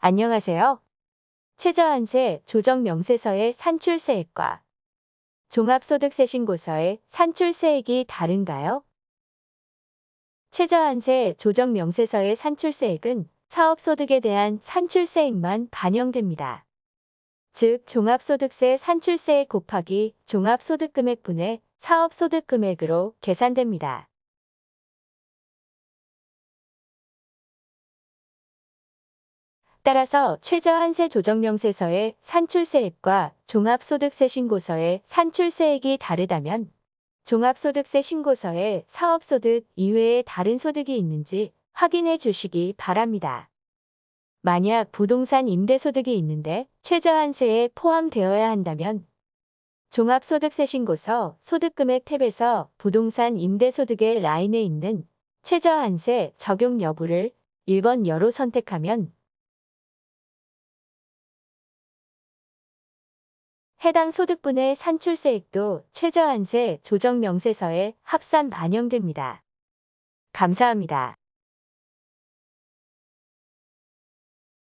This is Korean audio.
안녕하세요. 최저한세 조정명세서의 산출세액과 종합소득세 신고서의 산출세액이 다른가요? 최저한세 조정명세서의 산출세액은 사업소득에 대한 산출세액만 반영됩니다. 즉 종합소득세 산출세액 곱하기 종합소득금액분의 사업소득금액으로 계산됩니다. 따라서 최저한세 조정명세서의 산출세액과 종합소득세 신고서의 산출세액이 다르다면 종합소득세 신고서에 사업소득 이외에 다른 소득이 있는지 확인해 주시기 바랍니다. 만약 부동산 임대소득이 있는데 최저한세에 포함되어야 한다면 종합소득세 신고서 소득금액 탭에서 부동산 임대소득의 라인에 있는 최저한세 적용 여부를 1번 여로 선택하면 해당 소득분의 산출세액도 최저한세 조정명세서에 합산 반영됩니다. 감사합니다.